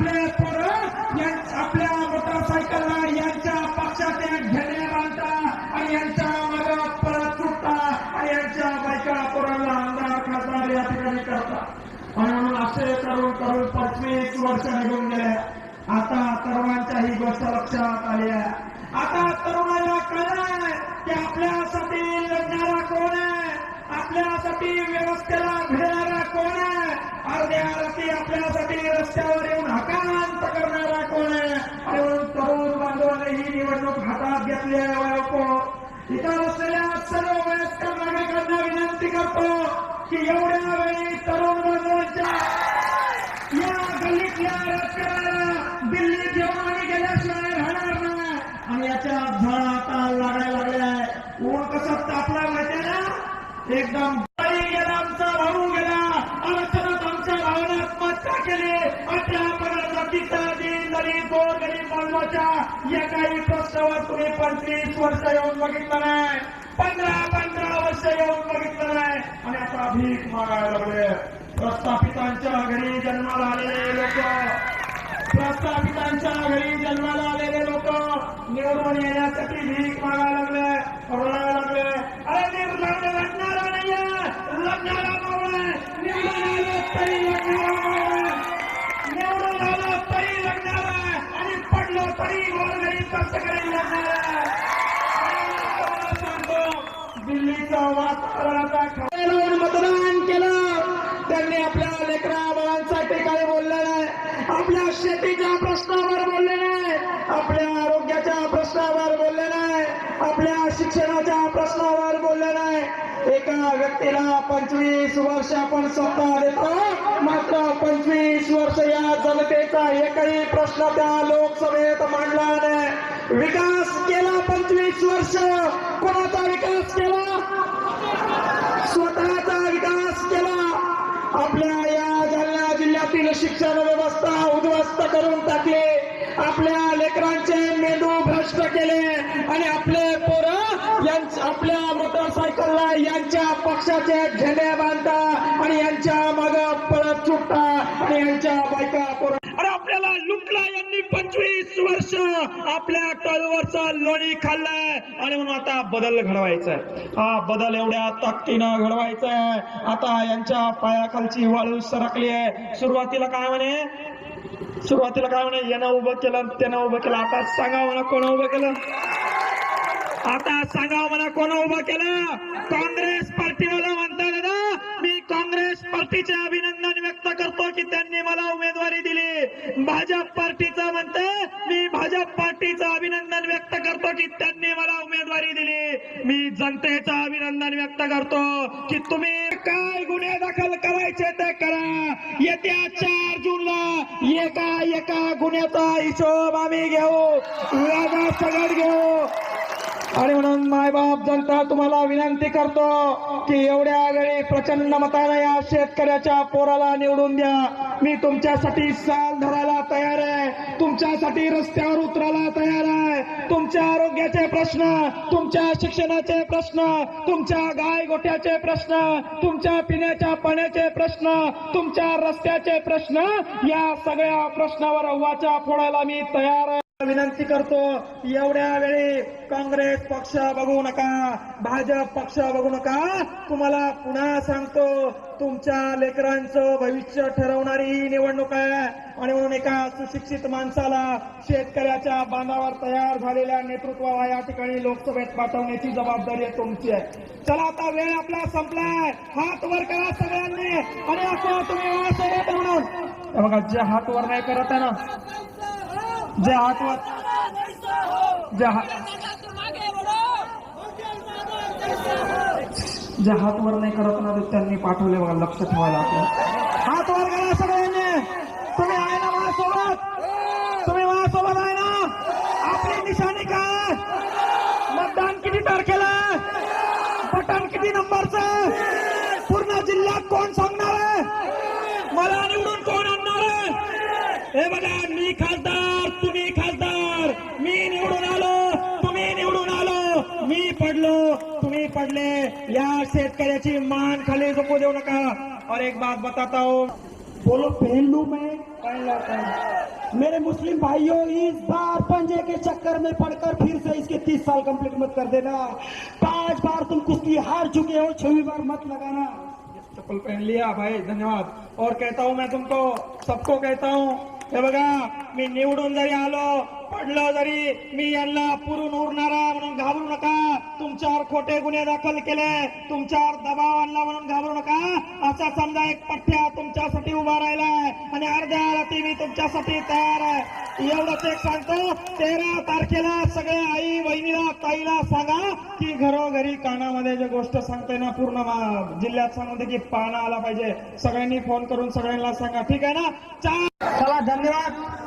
आपले पोरं आपल्या मोटरसायकलला यांच्या पक्षात घेणे बांधता आणि यांच्या मागात परत सुटता आणि यांच्या बायका पोरांना आमदार खासदार या ठिकाणी करतात आणि म्हणून असे करून करून पंचवीस वर्ष निघून गेले. आता सर्वांच्या ही गोष्ट लक्षात आली आहे. आता तरुणाला कळलंय की आपल्यासाठी लढणारा कोण आहे? आपल्यासाठी व्यवस्थेला भिडणारा कोण आहे? अर्ध्या रात्री आपल्यासाठी रस्त्यावर येऊन हकांत करणारा कोण आहे आणि म्हणून तरुण बांधवाने ही निवडणूक हातात घेतली आहे वयोको इथं असलेल्या सर्व वयस्कर नागरिकांना विनंती करतो की एवढ्या वेळी तरुण या गल्लीतल्या राजकारणाला गेल्याशिवाय राहणार नाही. आणि याच्या आता लागायला लागलाय. ऊन कसं तापला ना? एकदम बाई गेला आमचा भाऊ गेला. आरक्षणात आमच्या भावना अठरा पगार जातीचा दिन गोर गरीब बांधवाच्या एकाही प्रस्तावात तुम्ही पंचवीस वर्ष येऊन बघितलं नाही पंधरा पंधरा वर्ष येऊन बघितलं नाही आणि आता भीक मागायला लागले प्रस्थापितांच्या घरी जन्माला आलेले लोक. प्रस्थापितांच्या घरी जन्माला आलेले लोक. निवडून येण्यासाठी भीक मागायला लागले रडायला लागले अरे निर्लग्न लढणारा नाहीये. लढणारा मावळ निवडून सांगतो वातावरणाचा वातावरण मतदान केलं. त्यांनी आपल्या लेकरा बाळांसाठी काही बोलले नाही. आपल्या शेतीच्या प्रश्नावर बोलले नाही. आपल्या आरोग्याच्या प्रश्नावर बोलले नाही. आपल्या शिक्षणाच्या प्रश्नावर बोलले नाही. एका व्यक्तीला पंचवीस वर्ष आपण सत्ता देतो. मात्र पंचवीस वर्ष या जनतेचा एकही प्रश्न त्या लोकसभेत मांडला नाही. विकास केला पंचवीस वर्ष. कोणाचा विकास केला? शिक्षण व्यवस्था उद्ध्वस्त करून टाकले. आपल्या लेकरांचे मेंदू भ्रष्ट केले आणि आपले पोरं आपल्या मोटरसायकलला यांच्या पक्षाचे झेंडे बांधता आणि यांच्या माग पळत सुटता आणि यांच्या बायका पोरं वर्ष आपल्या कळवरचा लोणी खाल्लाय आणि म्हणून आता बदल घडवायचा आहे हा बदल एवढ्या ताकदीनं घडवायचा आहे आता यांच्या पायाखालची वाळू सरकली आहे. सुरुवातीला काय म्हणे? सुरुवातीला काय म्हणे? यानं उभं केलं त्यानं उभं केलं. आता सांगा म्हणा कोण उभं केलं? आता सांगा म्हणा कोण उभं केलं? काँग्रेस पार्टीवाला म्हणता ना मी काँग्रेस पार्टीचे अभिनंदन की त्यांनी मला उमेदवारी दिली. भाजप पार्टीचा म्हणते मी भाजप पार्टीचं अभिनंदन व्यक्त करतो की त्यांनी मला उमेदवारी दिली. मी जनतेचं अभिनंदन व्यक्त करतो की तुम्ही काय गुन्हे दाखल करायचे ते करा. येत्या चार जूनला एका एका गुन्ह्याचा हिशोब आम्ही घेऊ. व्याजा सगळं घेऊ. आणि म्हणून मायबाप जनता तुम्हाला विनंती करतो की एवढ्या वेळी प्रचंड मताने या शेतकऱ्याच्या पोराला निवडून द्या. मी तुमच्यासाठी साल धरायला तयार आहे. तुमच्यासाठी रस्त्यावर उतरायला तयार आहे. तुमच्या आरोग्याचे प्रश्न तुमच्या शिक्षणाचे प्रश्न तुमच्या गाय गोठ्याचे प्रश्न तुमच्या पिण्याच्या पाण्याचे प्रश्न तुमच्या रस्त्याचे प्रश्न या सगळ्या प्रश्नावर वाचा फोडायला मी तयार आहे. विनंती करतो एवढ्या वेळी काँग्रेस पक्ष बघू नका भाजप पक्ष बघू नका. तुम्हाला पुन्हा सांगतो तुमच्या लेकरांचं भविष्य ठरवणारी ही निवडणूक आहे. आणि म्हणून एका सुशिक्षित माणसाला शेतकऱ्याच्या बांधावर तयार झालेल्या नेतृत्वाला या ठिकाणी लोकसभेत पाठवण्याची जबाबदारी आहे तुमची आहे. चला आता वेळ आपला संपलाय. हात वर करा सगळ्यांनी. आणि असं तुम्ही म्हणून. बघा जे हात वर नाही करत आहे ना जे हात वर. जे हात. जे हात वर नाही करत ना त्यांनी पाठवले बघा लक्ष ठेवायला आपलं. हात वर करा सगळ्यांनी. तुम्ही आहे ना माझ्यासोबत? तुम्ही माझ्यासोबत आहे ना? आपली निशाणी काय? मतदान किती तारखेला? बटन किती नंबरचं? पूर्ण जिल्ह्यात कोण सांगणार आहे? मला निवडून कोण आणणार आहे? हे बघा मी खासदार. पडले या शेतकऱ्याची मान खाली झोपू देऊ नका और एक बात बताता हूँ। बोलो पहन लू मैं? मेरे मुस्लिम भाइयों इस बार पंजे के चक्कर में पड़कर फिर से इसके तीस साल कंप्लीट मत कर देना। पाँच बार तुम कुश्ती हार चुके हो छवी बार मत लगाना। चप्पल पहन लिया भाई धन्यवाद। और कहता हूँ मैं तुमको सबको कहता हूँ हे बघा मी निवडून जरी आलो पडलो जरी मी यांना पुरून उरणारा म्हणून घाबरू नका. तुमच्यावर खोटे गुन्हे दाखल केले तुमच्यावर दबाव आणला म्हणून घाबरू नका. असा समजा एक पठ्या तुमच्यासाठी उभा राहिलाय आणि अर्ध्या रात्री मी तुमच्यासाठी तयार आहे. एवढंच एक सांगतो तेरा तारखेला सगळ्या आई बहिणीला ताईला सांगा की घरोघरी कानामध्ये जे गोष्ट सांगते ना पूर्ण जिल्ह्यात सांगते की पाना आला पाहिजे. सगळ्यांनी फोन करून सगळ्यांना सांगा. ठीक आहे ना? चार धन्यवाद.